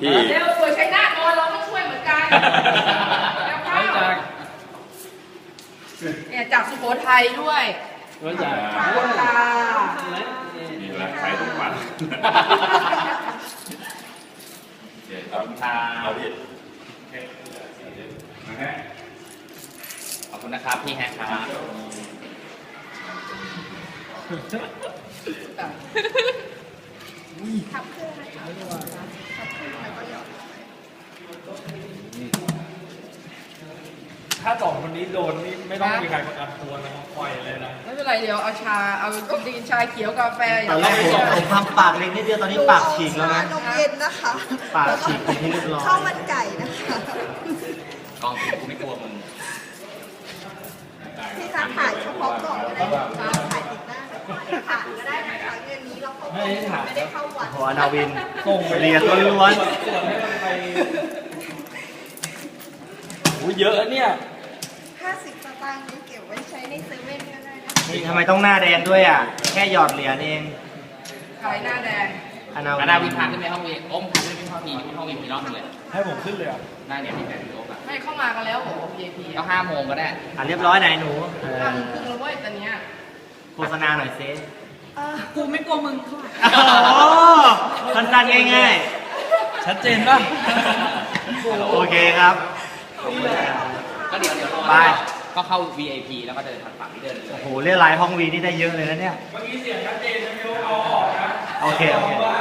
พี่เร็วสวยใช้หน้าโดนเราก็ช่วยเหมือนกันแล้วก็ไม่จากเนี่ยจากสุโขทัยด้วยไม่จากตามีร้านขายทุกวันเดี๋ยวครับเอาดิขอบคุณนะครับพี่แฮกครับ ถ้าสองคนนี้โดนนี่ไม่ต้องมีใครประกันตัวนะครับปล่อยเลยนะไม่เป็นไรเดี๋ยวเอาชาเอาดินชาเขียวกาแฟอตย่าอนงแรกไรผมผมทำปากเล็กนิดเดียวตอนนี้ปากฉีกแล้วนะ นมเย็นนะคะปากฉีกเป็นที่เรียบร้อย ข้าวมันไก่นะคะกองกูไม่กลัวมึงที่ร้านถ่ายเฉพาะกล่องก็ได้นะคะถ่ายติดหน้าถ่ายก็ได้นะคะเงินนี้เราเข้าไม่ได้ถ่ายไม่ได้เข้าวัดโหอนาวินส่งไปเรียนล้วนส่วนให้มันไปโอ้ยเยอะเนี่ย 50สตางค์นี้เก็บไว้ใช้ในเซเว่นก็ได้นะๆนี่ทำไมต้องหน้าแดงด้วยอะ แค่หยอดเหรียญเองขายหน้าแดงอนามาดาวิวินนพาขึ้นไปห้องวีโอ้มพาขึ้นไปห้องพีขึ้นห้องวีพีรอบนึงเลยให้ผมขึ้นเลยอะได้เนี่ยพี่แบงค์โอ๊กอะไม่เข้ามากันแล้วโอ้โห VIP ก็ห้าโมงก็ได้อะเรียบร้อยไหนหนูเออห้าโมงครึ่งแล้วเว้ยตอนเนี้ยโฆษณาหน่อยซิกูไม่กลัวมึงเท่าไหร่โอ้สั้นๆง่ายชัดเจนป่ะๆโอเคครับ ก็เดี๋ยวเดี๋ยวรอไป ก็เข้า VIP แล้วก็เดินทางฝั่งที่เดินเลย โอ้โหเรียกไลน์ห้องวีนี่ได้เยอะเลยนะเนี่ย เมื่อกี้เสียงชัดเจนนะพี่โอ๊คเอาออกนะโอเคโอเคว่า